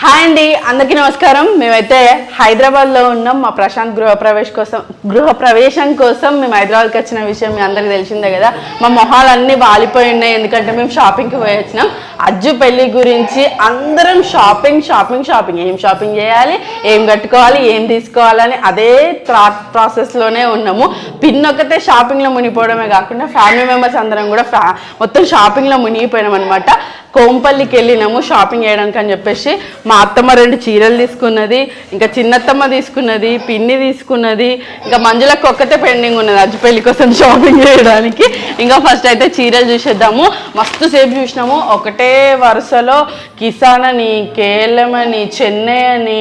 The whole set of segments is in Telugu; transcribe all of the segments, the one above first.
హాయ్ అండి అందరికీ నమస్కారం. మేమైతే హైదరాబాద్లో ఉన్నాం. మా ప్రశాంత్ గృహప్రవేశ్ కోసం గృహ ప్రవేశం కోసం మేము హైదరాబాద్కి వచ్చిన విషయం మీ అందరికీ తెలిసిందే కదా. మా మొహాలు అన్నీ వాలిపోయి ఉన్నాయి ఎందుకంటే మేము షాపింగ్కి పోయి వచ్చినాం. అజ్జు పెళ్ళి గురించి అందరం షాపింగ్ షాపింగ్ షాపింగ్. ఏం షాపింగ్ చేయాలి? ఏం కట్టుకోవాలి? ఏం తీసుకోవాలని అదే థాట్ ప్రాసెస్లోనే ఉన్నాము. పిన్ ఒకతే షాపింగ్లో మునిగిపోవడమే కాకుండా ఫ్యామిలీ మెంబర్స్ అందరం కూడా ఫ్యా మొత్తం షాపింగ్లో మునిగిపోయినాం అనమాట కోంపల్లికి వెళ్ళినాము షాపింగ్ చేయడానికి అని చెప్పేసి. మా అత్తమ్మ రెండు చీరలు తీసుకున్నది ఇంకా చిన్నత్తమ్మ తీసుకున్నది పిన్ని తీసుకున్నది ఇంకా మంజులకు ఒక్కతే పెండింగ్ ఉన్నది అజ్జు పెళ్ళి కోసం షాపింగ్ చేయడానికి. ఇంకా ఫస్ట్ అయితే చీరలు చూసేద్దాము. మస్తు సేపు చూసినాము. ఒకటే వరుసలో కిసాన్ అని కేఎల్ఎం అని చెన్నై అని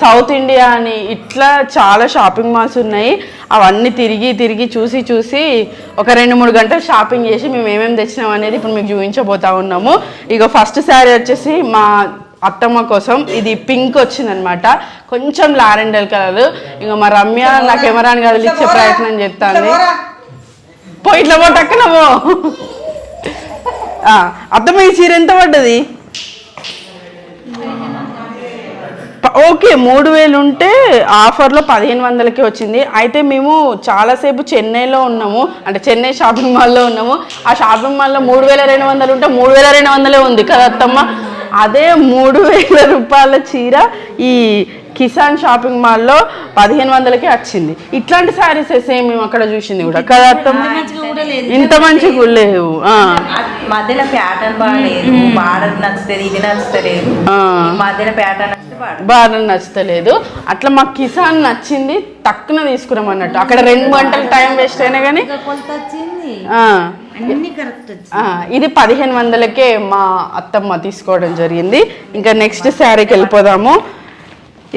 సౌత్ ఇండియా అని ఇట్లా చాలా షాపింగ్ మాల్స్ ఉన్నాయి. అవన్నీ తిరిగి తిరిగి చూసి చూసి ఒక రెండు మూడు గంటలు షాపింగ్ చేసి మేము ఏమేమి తెచ్చినాం అనేది ఇప్పుడు మీకు చూపించబోతా ఉన్నాము. ఇక ఫస్ట్ శారీ వచ్చేసి మా అత్తమ్మ కోసం ఇది పింక్ వచ్చిందనమాట. కొంచెం లారెండల్ కలర్ ఇక మా రమ్య నా కెమెరాని కదిలిచ్చే ప్రయత్నం చేస్తాను పో ఇట్లా పో. టక్కన చీర ఎంత పడ్డది? ఓకే మూడు వేలు ఉంటే ఆఫర్లో పదిహేను వందలకి వచ్చింది. అయితే మేము చాలాసేపు చెన్నైలో ఉన్నాము. అంటే చెన్నై షాపింగ్ మాల్లో ఉన్నాము. ఆ షాపింగ్ మాల్లో మూడు వేల రెండు వందలు ఉంటే మూడు వేల రెండు వందలే ఉంది కదా అత్తమ్మ. అదే మూడు వేల రూపాయల చీర ఈ కిసాన్ షాపింగ్ మాల్లో పదిహేను వందలకి వచ్చింది. ఇట్లాంటి శారీస్ సేమ్ మేము అక్కడ చూసింది కూడా. కదా లేదు. ఇంత మంచిగా లేవు. మధ్యలో ప్యాటర్న్ బాగాలేదు బార్డర్ నచ్చుతుంది ఇది. మధ్యలో ప్యాటర్న్ బార్డర్ నచ్చలేదు అట్లా మాకు కిసాన్ నచ్చింది తక్కువ తీసుకున్నాం అన్నట్టు అక్కడ రెండు గంటలు టైం వేస్ట్ అయినా కానీ ఇది పదిహేను వందలకే మా అత్తమ్మ తీసుకోవడం జరిగింది. ఇంకా నెక్స్ట్ శారీకి వెళ్ళిపోదాము.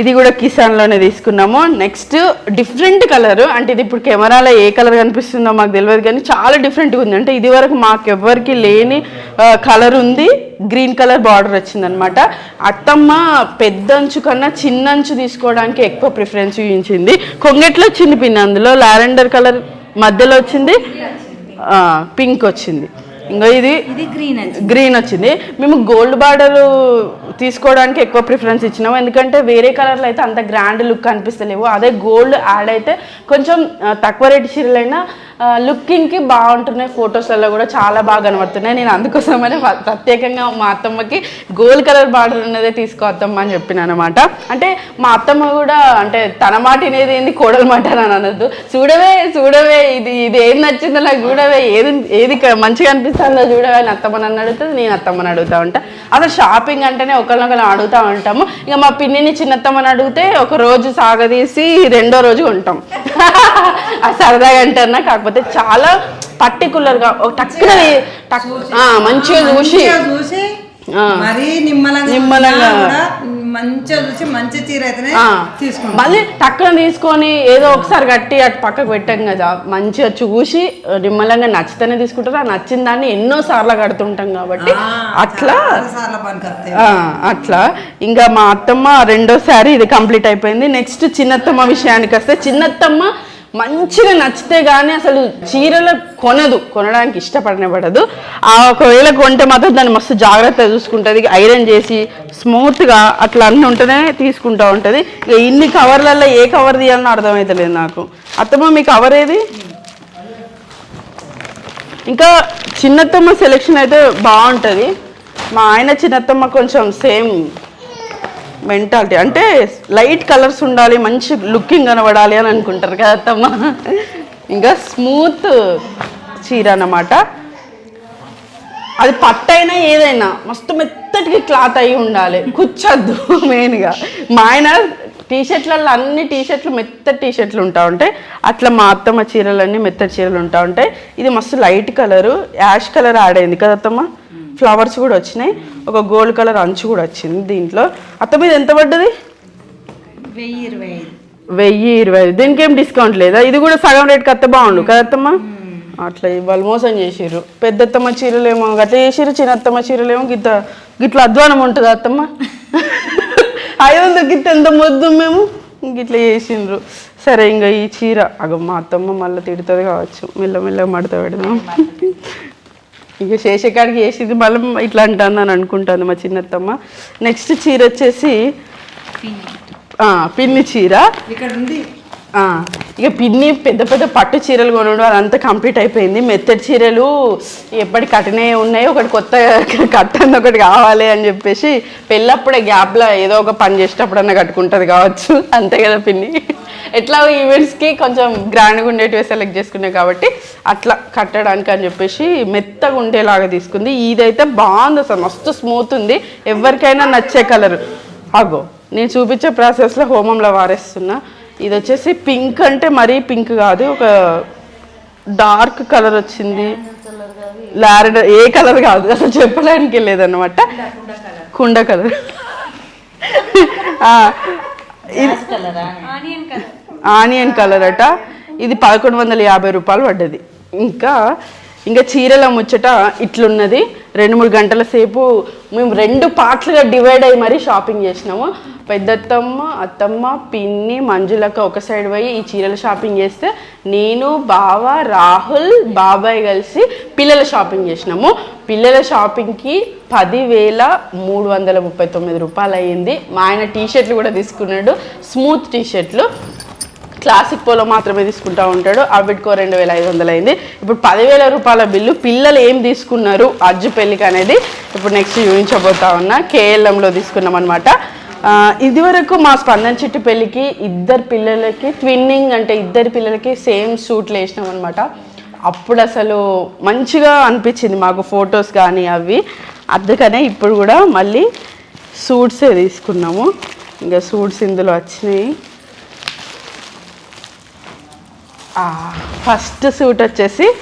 ఇది కూడా కిసాన్లోనే తీసుకున్నాము. నెక్స్ట్ డిఫరెంట్ కలర్ అంటే ఇది ఇప్పుడు కెమెరాలో ఏ కలర్ కనిపిస్తుందో మాకు తెలియదు కానీ చాలా డిఫరెంట్గా ఉంది. అంటే ఇది వరకు మాకు లేని కలర్ ఉంది. గ్రీన్ కలర్ బార్డర్ వచ్చిందనమాట. అత్తమ్మ పెద్ద అంచు కన్నా చిన్న అంచు తీసుకోవడానికి ఎక్కువ ప్రిఫరెన్స్ చూపించింది. కొంగెట్లో వచ్చింది పిన్ అందులో. లావెండర్ కలర్ మధ్యలో వచ్చింది. పింక్ వచ్చింది. ఇంకా ఇది గ్రీన్ వచ్చింది. గ్రీన్ వచ్చింది. మేము గోల్డ్ బార్డర్ తీసుకోవడానికి ఎక్కువ ప్రిఫరెన్స్ ఇచ్చినాము. ఎందుకంటే వేరే కలర్లో అయితే అంత గ్రాండ్ లుక్ కనిపిస్తలేవు. అదే గోల్డ్ యాడ్ అయితే కొంచెం తక్కువ రేటు చీరలైనా లుకింగ్కి బాగుంటున్నాయి ఫొటోస్లలో కూడా చాలా బాగా కనబడుతున్నాయి. నేను అందుకోసమనే ప్రత్యేకంగా మా అత్తమ్మకి గోల్డ్ కలర్ బార్డర్ ఉన్నదే తీసుకో అత్తమ్మ అని చెప్పిన అనమాట అంటే మా అత్తమ్మ కూడా అంటే తన మాట అనేది ఏంది? కోడల మాట అని అనద్దు. చూడవే చూడవే ఇది ఇది ఏం నచ్చిందో నాకు చూడవే ఏది ఏది మంచిగా అనిపిస్తుందో చూడవే అని అత్తమ్మ అని అడుగుతుంది నేను అత్తమ్మని అడుగుతా ఉంటా. అసలు షాపింగ్ అంటేనే ఒకరినొకరు అడుగుతా ఉంటాము. ఇక మా పిన్నిని చిన్నత్తమ్మని అడిగితే ఒక రోజు సాగదీసి రెండో రోజు ఉంటాం సరదాగా అంటారా కాకపోతే చాలా పర్టికులర్గా టక్కున టక్ మంచిగా చూసి చూసి. మరీ నిమ్మలంగా నిమ్మలంగా. చూసి మంచి చీర అయితేనే ఆ, తీసుకుంటాం మళ్ళీ టక్కున తీసుకొని ఏదో ఒకసారి కట్టి అటు పక్కకు పెట్టాం కదా. మంచిగా చూసి నిమ్మలంగా నచ్చితేనే తీసుకుంటారు. ఆ నచ్చిన దాన్ని ఎన్నో సార్లు కడుతుంటాం కాబట్టి అట్లా. అట్లా. ఇంకా మా అత్తమ్మ రెండో సారి ఇది కంప్లీట్ అయిపోయింది. నెక్స్ట్ చిన్నత్తమ్మ విషయానికి వస్తే చిన్నత్తమ్మ మంచిగా నచ్చితే కానీ అసలు చీరలు కొనదు. కొనడానికి ఇష్టపడనే పడదు. ఆ ఒకవేళ కొంటే మాత్రం దాన్ని మస్తు జాగ్రత్తగా చూసుకుంటుంది. ఐరన్ చేసి స్మూత్గా అట్లా అన్నీ ఉంటేనే తీసుకుంటూ ఉంటుంది. ఇక ఇన్ని కవర్లలో ఏ కవర్ తీయాలని అర్థమవుతలేదు నాకు. అత్తమ్మ మీ కవర్ ఏది? ఇంకా చిన్నత్తమ్మ సెలెక్షన్ అయితే బాగుంటుంది. మా ఆయన చిన్నత్తమ్మ కొంచెం సేమ్ మెంటాలిటీ అంటే లైట్ కలర్స్ ఉండాలి మంచి లుకింగ్ కనబడాలి అని అనుకుంటారు కదా అత్తమ్మ. ఇంకా స్మూత్ చీర అన్నమాట. అది పట్టైనా ఏదైనా మస్తు మెత్తటికి క్లాత్ అయి ఉండాలి. కుచ్చద్దు మెయిన్గా మా ఆయన టీషర్ట్లలో అన్ని టీషర్ట్లు మెత్త మెత్తటి టీ షర్ట్లు ఉంటా ఉంటాయి అట్లా మా అత్తమ్మ చీరలన్నీ మెత్తటి చీరలు ఉంటా ఉంటాయి ఇది మస్తు light colour ash colour add అయింది కదా అత్తమ్మ. ఫ్లవర్స్ కూడా వచ్చినాయి. ఒక గోల్డ్ కలర్ అంచు కూడా వచ్చింది దీంట్లో. అత్తమ్మ ఇది ఎంత పడ్డది? వెయ్యి ఇరవై ఐదు. వెయ్యి ఇరవై ఐదు. దీనికి ఏం డిస్కౌంట్ లేదా? ఇది కూడా సగం రేట్కి అత్తే బాగుండు కదత్తమ్మ అట్లా వాళ్ళు మోసం చేసిర్రు. పెద్దత్తమ్మ చీరలేమో గట్ల చేసిర్రు చిన్నత్తమ్మ చీరలేమో గిట్ట గిట్ల అధ్వానం ఉంటుంది అత్తమ్మ? అయ్యో గిట్ట ఎంత మొద్దు మేము? గిట్ల చేసిండ్రు సరే ఇంకా ఈ చీర. అగ మా అత్తమ్మ మళ్ళీ తిడుతుంది కావచ్చు. మెల్లమెల్లగా మడత పెడదాం. ఇక శేషకాడికి వేసింది మళ్ళీ ఇట్లా అంటాను అని అనుకుంటాను మా చిన్నత్తమ్మ. నెక్స్ట్ చీర వచ్చేసి పిన్ని చీర. ఇక్కడ ఉంది. ఇక పిన్ని పెద్ద పెద్ద పట్టు చీరలు కొనడం అదంతా కంప్లీట్ అయిపోయింది. మెత్తడి చీరలు ఎప్పటి కట్టినే ఉన్నాయి ఒకటి కొత్త కట్టంది ఒకటి కావాలి అని చెప్పేసి పెళ్ళప్పుడే గ్యాప్లో ఏదో ఒక పని చేసేటప్పుడన్నా కట్టుకుంటుంది కావచ్చు. అంతే కదా పిన్ని. ఎట్లా ఈవెంట్స్కి కొంచెం గ్రాండ్గా ఉండేటివి సెలెక్ట్ చేసుకున్నాయి కాబట్టి అట్లా కట్టడానికి అని చెప్పేసి మెత్తగా ఉండేలాగా తీసుకుంది. ఇదైతే బాగుంది అసలు మస్తు స్మూత్ ఉంది. ఎవరికైనా నచ్చే కలర్. అగో నేను చూపించే ప్రాసెస్లో హోమంలో వారేస్తున్నా. ఇది వచ్చేసి పింక్ అంటే మరీ పింక్ కాదు ఒక డార్క్ కలర్ వచ్చింది. లారెండర్ ఏ కలర్ కాదు అసలు చెప్పడానికి లేదన్నమాట. కుండ కలర్. కలరా ఆనియన్ కలర్ అట. ఇది పదకొండు వందల యాభై రూపాయలు పడ్డది. ఇంకా ఇంకా చీరల ముచ్చట ఇట్లున్నది. రెండు మూడు గంటల సేపు మేము రెండు పార్ట్లుగా డివైడ్ అయ్యి మరీ షాపింగ్ చేసినాము. పెద్దత్తమ్మ అత్తమ్మ పిన్ని మంజులక్క ఒక సైడ్ పోయి ఈ చీరల షాపింగ్ చేస్తే నేను బావ రాహుల్ బాబాయ్ కలిసి పిల్లల షాపింగ్ చేసినాము. పిల్లల షాపింగ్కి పదివేల మూడు వందల ముప్పై తొమ్మిది రూపాయలు అయ్యింది. మా ఆయన టీ షర్ట్లు కూడా తీసుకున్నాడు. స్మూత్ టీ షర్ట్లు క్లాసిక్ పోలో మాత్రమే తీసుకుంటా ఉంటాడు. అవిటికో రెండు వేల ఐదు వందలు అయింది. ఇప్పుడు పదివేల రూపాయల బిల్లు పిల్లలు ఏం తీసుకున్నారు? అజ్జు పెళ్ళికి అనేది ఇప్పుడు నెక్స్ట్ చూపించబోతా ఉన్నా. కేఎల్ఎంలో తీసుకున్నాం అనమాట ఇదివరకు మా స్పందన చెట్టు పెళ్ళికి ఇద్దరు పిల్లలకి ట్విన్నింగ్ అంటే ఇద్దరు పిల్లలకి సేమ్ సూట్లు వేసినాం అనమాట అప్పుడు అసలు మంచిగా అనిపించింది మాకు ఫొటోస్ కానీ అవి. అందుకనే ఇప్పుడు కూడా మళ్ళీ సూట్సే తీసుకున్నాము. ఇంకా సూట్స్ ఇందులో వచ్చినాయి. ఫస్ట్ సూట్ వచ్చేసి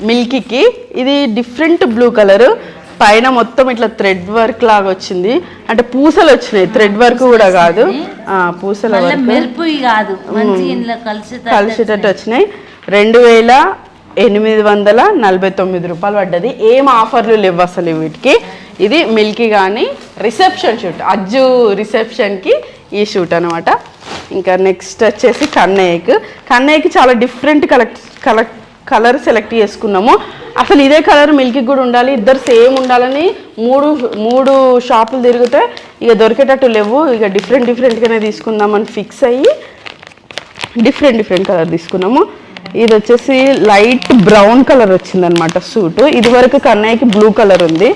మిల్కీకి. ఇది డిఫరెంట్ బ్లూ కలర్. పైన మొత్తం ఇట్లా థ్రెడ్ వర్క్ లాగా వచ్చింది. అంటే పూసలు వచ్చినాయి. థ్రెడ్ వర్క్ కూడా కాదు. ఆ, పూసల మెరుపు కాదు. కలిసేటట్టు వచ్చినాయి. రెండు వేల ఎనిమిది వందల నలభై తొమ్మిది రూపాయలు పడ్డది. ఏం ఆఫర్లు లేవు అసలు వీటికి. ఇది మిల్కీ కానీ రిసెప్షన్ షూట్. అజ్జు రిసెప్షన్కి ఈ షూట్ అనమాట ఇంకా నెక్స్ట్ వచ్చేసి కన్నయ్యకు. కన్నయ్యకి చాలా different collect collect colour select చేసుకున్నాము. అసలు ఇదే కలర్ మిల్కీ కూడా ఉండాలి ఇద్దరు సేమ్ ఉండాలని మూడు మూడు షాపులు తిరిగితే ఇక దొరికేటట్టు లేవు. ఇక డిఫరెంట్ డిఫరెంట్గానే తీసుకుందామని ఫిక్స్ అయ్యి డిఫరెంట్ డిఫరెంట్ కలర్ తీసుకున్నాము. ఇది వచ్చేసి లైట్ బ్రౌన్ కలర్ వచ్చిందనమాట సూట్ ఇది వరకు కన్నయ్యకి బ్లూ కలర్ ఉంది.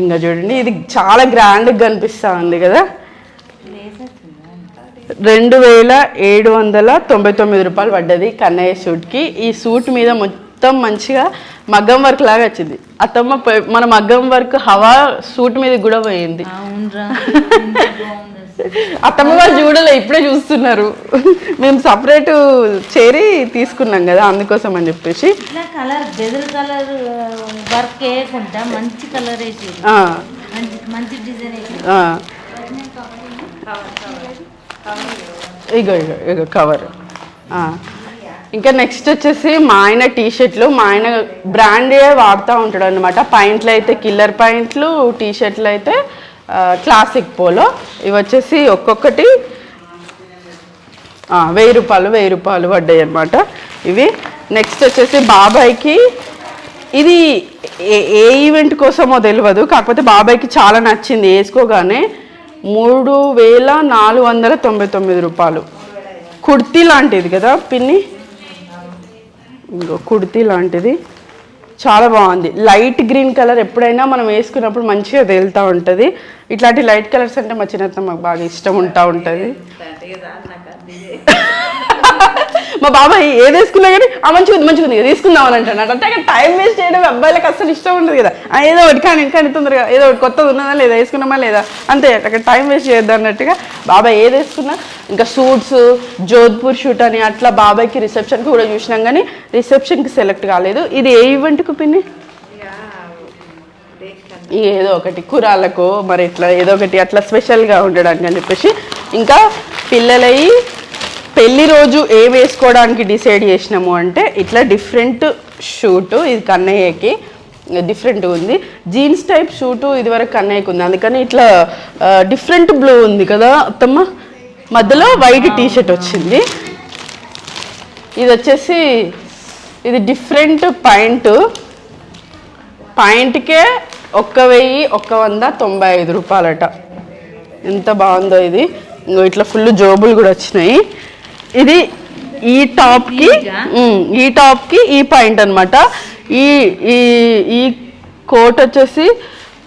ఇంకా చూడండి ఇది చాలా గ్రాండ్గా కనిపిస్తూ ఉంది కదా. రెండు వేల ఏడు వందల తొంభై తొమ్మిది రూపాయలు పడ్డది కన్నయ్య సూట్కి. ఈ సూట్ మీద మొత్తం మంచిగా మగ్గం వర్క్ లాగా వచ్చింది. అత్తమ్మ మన మగ్గం వర్క్ హవా సూట్ మీద కూడా పోయింది. అత్తమ్మ వాళ్ళు చూడలే ఇప్పుడే చూస్తున్నారు. మేము సపరేట్ చేరి తీసుకున్నాం కదా అందుకోసం అని చెప్పేసి. కలర్ బెదర్ కలర్ వర్క్ వేయకుండా మంచి కలర్ వేసి మంచి డిజైన్. ఇగో ఇగో ఇగో కవర్ ఇంకా నెక్స్ట్ వచ్చేసి మా ఆయన టీ షర్ట్లు మా ఆయన బ్రాండే వాడుతూ ఉంటాడు అనమాట పాయింట్లు అయితే కిల్లర్ పాయింట్లు టీ షర్ట్లు అయితే క్లాసిక్ పోలో ఇవి వచ్చేసి ఒక్కొక్కటి వెయ్యి రూపాయలు వెయ్యి రూపాయలు పడ్డాయి అనమాట ఇవి నెక్స్ట్ వచ్చేసి బాబాయ్కి ఇది ఏ ఏ ఈవెంట్ కోసమో తెలియదు కాకపోతే బాబాయ్కి చాలా నచ్చింది వేసుకోగానే. మూడు వేల నాలుగు వందల తొంభై తొమ్మిది రూపాయలు. కుర్తీ లాంటిది కదా పిన్ని? ఇంకో కుర్తీ లాంటిది. చాలా బాగుంది. లైట్ గ్రీన్ కలర్ ఎప్పుడైనా మనం వేసుకున్నప్పుడు మంచిగా తేలుతూ ఉంటుంది. ఇట్లాంటి లైట్ కలర్స్ అంటే మా చిన్నత్త మాకు బాగా ఇష్టం ఉంటా ఉంటుంది. మా బాబాయ్ ఏది వేసుకున్నా కానీ ఆ మంచిగా ఉంది మంచిగా ఉంది తీసుకుందాం అని అంటాడు అంటే అక్కడ టైం వేస్ట్ చేయడం అబ్బాయిలకు అసలు ఇష్టం ఉండదు కదా. ఏదో ఒకటి కానీ కానీ తొందరగా ఏదో ఒకటి కొత్తది ఉన్నదా లేదా వేసుకున్నామా లేదా? అంతే అక్కడ టైం వేస్ట్ చేయొద్దు అన్నట్టుగా బాబాయ్ ఏది వేసుకున్నా ఇంకా సూట్స్ జోధ్పూర్ షూట్ అని అట్లా బాబాయ్కి రిసెప్షన్కి కూడా చూసినాం కానీ రిసెప్షన్కి సెలెక్ట్ కాలేదు. ఇది ఏ ఈవెంట్కు పిన్ని? ఏదో ఒకటి కురాలకు మరి ఇట్లా ఏదో ఒకటి అట్లా స్పెషల్గా ఉండడానికి అని చెప్పేసి ఇంకా పిల్లలై పెళ్ళి రోజు ఏ వేసుకోవడానికి డిసైడ్ చేసినాము అంటే ఇట్లా డిఫరెంట్ షూటు ఇది కన్నయ్యకి డిఫరెంట్ ఉంది. జీన్స్ టైప్ షూటు ఇదివరకు కన్నయ్యకి ఉంది. అందుకని ఇట్లా డిఫరెంట్ బ్లూ ఉంది కదా అత్తమ్మ? మధ్యలో వైట్ టీ షర్ట్ వచ్చింది. ఇది వచ్చేసి ఇది డిఫరెంట్ పాయింట్. పాయింట్కే ఒక్క వెయ్యి ఒక్క వంద తొంభై ఐదు రూపాయలట. ఎంత బాగుందో ఇది. ఇట్లా ఫుల్ జోబులు కూడా వచ్చినాయి. ఇది ఈ టాప్కి ఉమ్, ఈ టాప్కి ఈ పాయింట్ అన్నమాట. ఈ ఈ ఈ కోట్ వచ్చేసి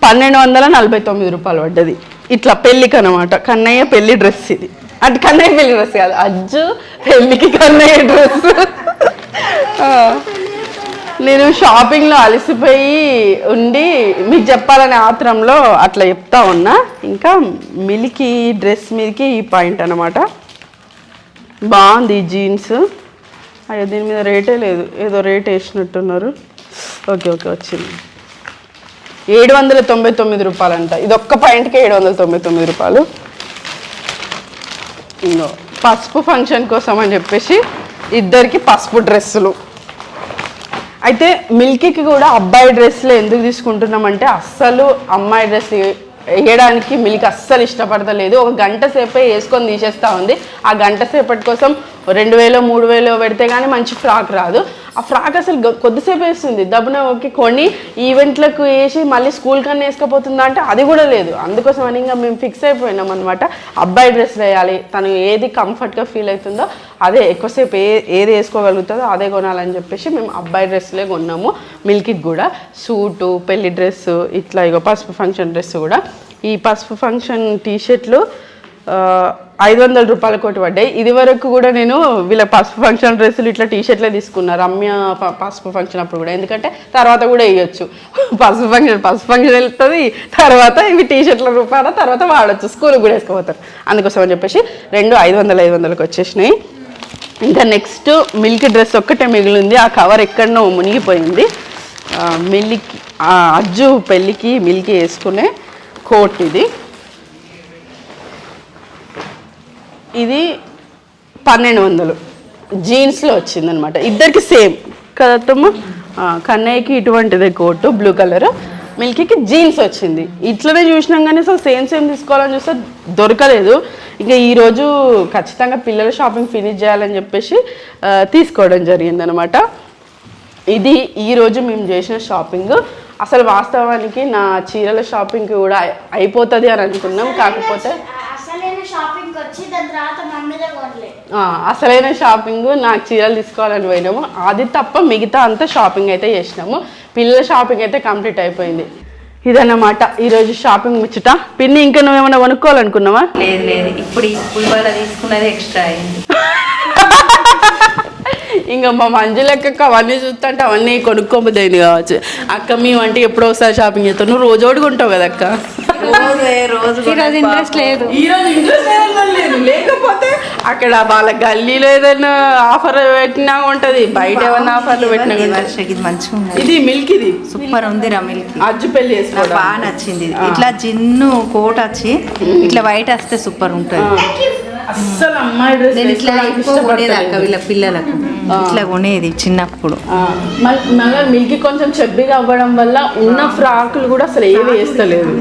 పన్నెండు వందల నలభై తొమ్మిది రూపాయలు పడ్డది. ఇట్లా పెళ్ళికి అనమాట కన్నయ్య పెళ్ళి డ్రెస్ ఇది. అంటే కన్నయ్య పెళ్ళి డ్రెస్ కాదు అజ్జు పెళ్ళికి కన్నయ్య డ్రెస్. నేను షాపింగ్లో అలసిపోయి ఉండి మీకు చెప్పాలనే ఆత్రంలో అట్లా చెప్తా ఉన్నా. ఇంకా మిల్కి డ్రెస్ మీదకి ఈ పాయింట్ అనమాట బాగుంది ఈ జీన్స్. అయ్యో దీని మీద రేటే లేదు. ఏదో రేట్ వేసినట్టున్నారు. ఓకే ఓకే వచ్చింది. ఏడు వందల తొంభై తొమ్మిది రూపాయలంట. ఇది ఒక్క పాయింట్కి ఏడు వందల తొంభై తొమ్మిది రూపాయలు. ఇంకో పసుపు ఫంక్షన్ కోసం అని చెప్పేసి ఇద్దరికి పసుపు డ్రెస్సులు. అయితే మిల్కీకి కూడా అబ్బాయి డ్రెస్సులు ఎందుకు తీసుకుంటున్నామంటే అస్సలు అమ్మాయి డ్రెస్ వేయడానికి మిల్క్ అస్సలు ఇష్టపడతలేదు. ఒక గంట సేపే వేసుకొని తీసేస్తా ఉంది. ఆ గంట సేపటి కోసం రెండు వేలో మూడు వేలో పెడితే కానీ మంచి ఫ్రాక్ రాదు. ఆ ఫ్రాక్ అసలు కొద్దిసేపు వేస్తుంది. దబ్బున ఓకే కొని ఈవెంట్లకు వేసి మళ్ళీ స్కూల్ కన్నా వేసుకపోతుందా అంటే అది కూడా లేదు. అందుకోసం అని ఇంకా మేము ఫిక్స్ అయిపోయినాం అనమాట అబ్బాయి డ్రెస్ వేయాలి. తను ఏది కంఫర్ట్గా ఫీల్ అవుతుందో అదే ఎక్కువసేపు ఏ ఏది వేసుకోగలుగుతుందో అదే కొనాలని చెప్పేసి మేము అబ్బాయి డ్రెస్లే కొన్నాము. మిల్కి కూడా. సూటు పెళ్ళి డ్రెస్సు ఇట్లా ఇగో పసుపు ఫంక్షన్ డ్రెస్ కూడా. ఈ పసుపు ఫంక్షన్ టీషర్ట్లు ఐదు వందల రూపాయల కోటి పడ్డాయి. ఇది వరకు కూడా నేను వీళ్ళ పసుపు ఫంక్షన్ డ్రెస్సులు ఇట్లా టీషర్ట్లే తీసుకున్నా. రమ్య పసుపు ఫంక్షన్ అప్పుడు కూడా. ఎందుకంటే తర్వాత కూడా వేయొచ్చు. పసుపు ఫంక్షన్ పసుపు ఫంక్షన్ వెళ్తుంది తర్వాత ఇవి టీషర్ట్ల రూపాయల తర్వాత వాడచ్చు. స్కూల్కి కూడా వేసుకోపోతారు. అందుకోసం అని చెప్పేసి రెండు ఐదు వందల ఐదు వందలకు వచ్చేసినాయి. ఇంకా నెక్స్ట్ మిల్క్ డ్రెస్ ఒక్కటే మిగిలింది. ఆ కవర్ ఎక్కడనో మునిగిపోయింది. మిల్క్ అజ్జు పెళ్ళికి మిల్కి వేసుకునే కోట్ ఇది. ఇది పన్నెండు వందలు. జీన్స్లో వచ్చిందనమాట ఇద్దరికి సేమ్. కదమ్మా కన్నయ్యకి ఇటువంటిదే కోటు బ్లూ కలర్. మిల్కీకి జీన్స్ వచ్చింది. ఇట్లనే చూసినాం కానీ అసలు సేమ్ సేమ్ తీసుకోవాలని చూస్తే దొరకలేదు. ఇంకా ఈరోజు ఖచ్చితంగా పిల్లల షాపింగ్ ఫినిష్ చేయాలని చెప్పేసి తీసుకోవడం జరిగిందనమాట ఇది ఈరోజు మేము చేసిన షాపింగ్. అసలు వాస్తవానికి నా చీరల షాపింగ్ కూడా అయిపోతుంది అని అనుకున్నాం. కాకపోతే షాపింగ్ వచ్చి దాని తర్వాత మమ్మీదే కొనలే. ఆ, అసలైన షాపింగ్ నాకు చీరలు తీసుకోవాలని పోయినాము. అది తప్ప మిగతా అంతా షాపింగ్ అయితే చేసినాము. పిల్లల షాపింగ్ అయితే కంప్లీట్ అయిపోయింది. ఇదన్నమాట ఈరోజు షాపింగ్ ముచ్చట. పిన్ని ఇంకా నువ్వేమైనా కొనుక్కోవాలనుకున్నావా? లేదు లేదు. ఇప్పుడు తీసుకున్నది ఎక్స్ట్రా అయింది. ఇంకా మా మంజు లెక్క అవన్నీ చూస్తుంటే అవన్నీ కొనుక్కోబోద్ది కావచ్చు. అక్క మేమంటే ఎప్పుడో ఒకసారి షాపింగ్ చేస్తావు. నువ్వు రోజు ఒకటి కొంటావు కదా అక్క? ఈరోజు ఇంట్రెస్ట్ లేదు. ఈ రోజు ఇంట్రెస్ట్ లేదు. లేకపోతే అక్కడ వాళ్ళ గల్లీలో ఏదైనా ఆఫర్ పెట్టినా ఉంటది. బయట ఏమైనా ఆఫర్లు పెట్టినా ఇది మంచిగా ఉంది ఇది మిల్క్ ఇది సూపర్ ఉంది రమిల్కి అజ్జు పెళ్ళి చేసుకోవడం. బాగా నచ్చింది ఇది. ఇట్లా జిన్ను కోట్ వచ్చి ఇట్లా వైట్ వస్తే సూపర్ ఉంటుంది. అస్సలు అమ్మాయి డ్రెస్ నేను ఇట్లా కొనేది అక్క వీళ్ళ పిల్లలకు. ఇట్లా కొనేది చిన్నప్పుడు. మళ్ళీ మిల్క్ కొంచెం చెబ్బిగా అవ్వడం వల్ల ఉన్న ఫ్రాకులు కూడా అసలు ఏవి వేస్తలేదు.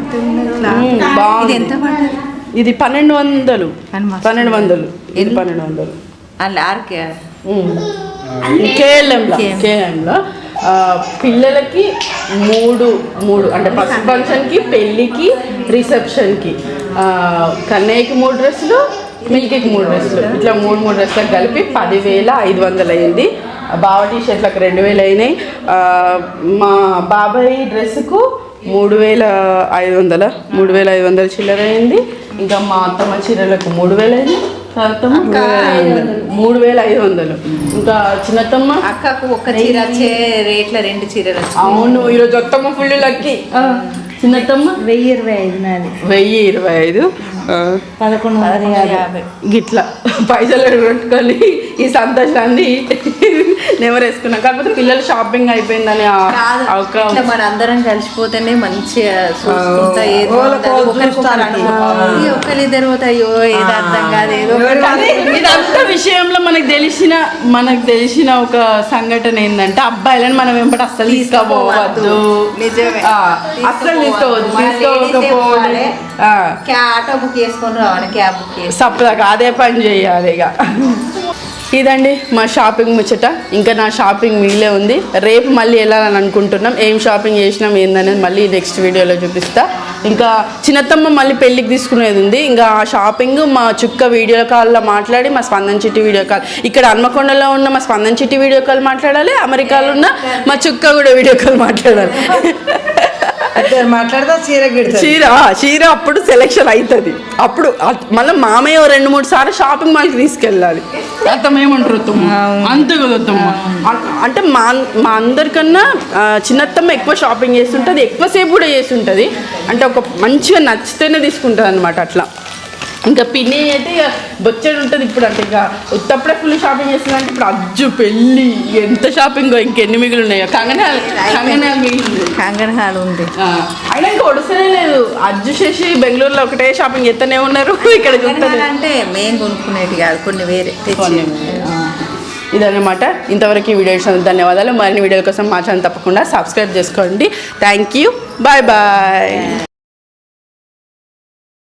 బాగుంది. ఇది పన్నెండు వందలు. పన్నెండు వందలు. ఇది పన్నెండు వందలు. అలా ఆర్కే. కేఎల్ఎంలో. కేఎంలో పిల్లలకి మూడు మూడు అంటే ఫస్ట్ ఫంక్షన్కి పెళ్ళికి రిసెప్షన్కి. కన్నయ్యకి మూడు డ్రెస్సులు మిల్కీకి మూడు డ్రెస్సులు. ఇట్లా మూడు మూడు డ్రెస్సులకు కలిపి పదివేల ఐదు వందలు అయింది. బావ టీ షర్ట్లకు రెండు వేలు అయినాయి. మా బాబాయ్ డ్రెస్సుకు మూడు వేల ఐదు వందల మూడు వేల ఐదు వందల చిల్లర అయింది. ఇంకా మా అత్తమ్మ చీరలకు మూడు వేలు అయింది. మూడు వేల ఐదు వందలు. ఇంకా చిన్నత్తమ్మ? అక్కకు ఒక్క చీర రేట్ల రెండు చీరలు. అవును ఈరోజు అత్తమ్మ ఫుల్ లక్కీ. చిన్నత్తమ్మ వెయ్యి ఇరవై ఐదు నాది. వెయ్యి ఇరవై ఐదు. పదకొండు వందల యాభై యాభై. గిట్లా. పైసలు పెట్టుకొని ఈ సంతోషాన్ని నెవరేసుకున్నాం కాకపోతే పిల్లలు షాపింగ్ అయిపోయిందని మన అందరం కలిసిపోతేనే మంచిగా ఏదో ఒకరిద్దరు అయ్యో అర్థం కాదు ఏదో ఇదంతా విషయంలో మనకు తెలిసిన మనకు తెలిసిన ఒక సంఘటన ఏంటంటే అబ్బాయిలను మనం వెంబడి అస్సలు తీసుకోపోవద్దు. అస్సలు తీసుకోవద్దు. తీసుకోకపోవాలి ఆటో బుక్ చేసుకొని రావాలి క్యాబ్ బుక్ సప్పదాకా అదే పని చేయాలి ఇక. ఇదండి మా షాపింగ్ ముచ్చట. ఇంకా నా షాపింగ్ మిగిలే ఉంది. రేపు మళ్ళీ వెళ్ళాలని అనుకుంటున్నాం. ఏం షాపింగ్ చేసినాం ఏందనేది మళ్ళీ నెక్స్ట్ వీడియోలో చూపిస్తా. ఇంకా చిన్నతమ్మ మళ్ళీ పెళ్ళికి తీసుకునేది ఉంది. ఇంకా ఆ షాపింగ్ మా చుక్క వీడియో కాల్లో మాట్లాడి మా స్పందన చిట్టి వీడియో కాల్. ఇక్కడ హన్మకొండలో ఉన్న మా స్పందన చిట్టి వీడియో కాల్ మాట్లాడాలి అమెరికాలో ఉన్న మా చుక్క కూడా వీడియో కాల్ మాట్లాడాలి. మాట్లాడతా చీర చీర చీర అప్పుడు సెలెక్షన్ అవుతుంది అప్పుడు మళ్ళీ మామయ్య ఓ రెండు మూడు సార్లు షాపింగ్ మాల్కి తీసుకెళ్ళాలి. అత్తమ్మ అంతే కదా అంటే మా మా అందరికన్నా చిన్నత్తమ్మ ఎక్కువ షాపింగ్ చేస్తుంటుంది ఎక్కువసేపు కూడా చేస్తుంటుంది. అంటే ఒక మంచిగా నచ్చితేనే తీసుకుంటుంది అనమాట అట్లా. ఇంకా పిన్ని అయితే ఇక బొచ్చడు ఉంటుంది ఇప్పుడు అంటే ఇక ఉత్తప్పుడే ఫుల్ షాపింగ్ చేస్తుంది అంటే ఇప్పుడు అజ్జు పెళ్ళి ఎంత షాపింగ్ ఇంకెన్ని మిగిలి ఉన్నాయో. కంగనాలు కంగనాలు మిగిలింది. కంగన్ హాల్ ఉంది అయినా ఇంకా ఒడుస్తూనే లేదు. అజ్జు చేసి బెంగళూరులో ఒకటే షాపింగ్ చేస్తూనే ఉన్నారు. ఇక్కడ అంటే మేం కొనుక్కునేది కాదు కొన్ని వేరే తెచ్చి. కొన్ని. ఇదన్నమాట. ఇంతవరకు ఈ వీడియో చూసినందుకు ధన్యవాదాలు. మరిన్ని వీడియోల కోసం మా ఛానల్ తప్పకుండా సబ్స్క్రైబ్ చేసుకోండి. Thank you bye bye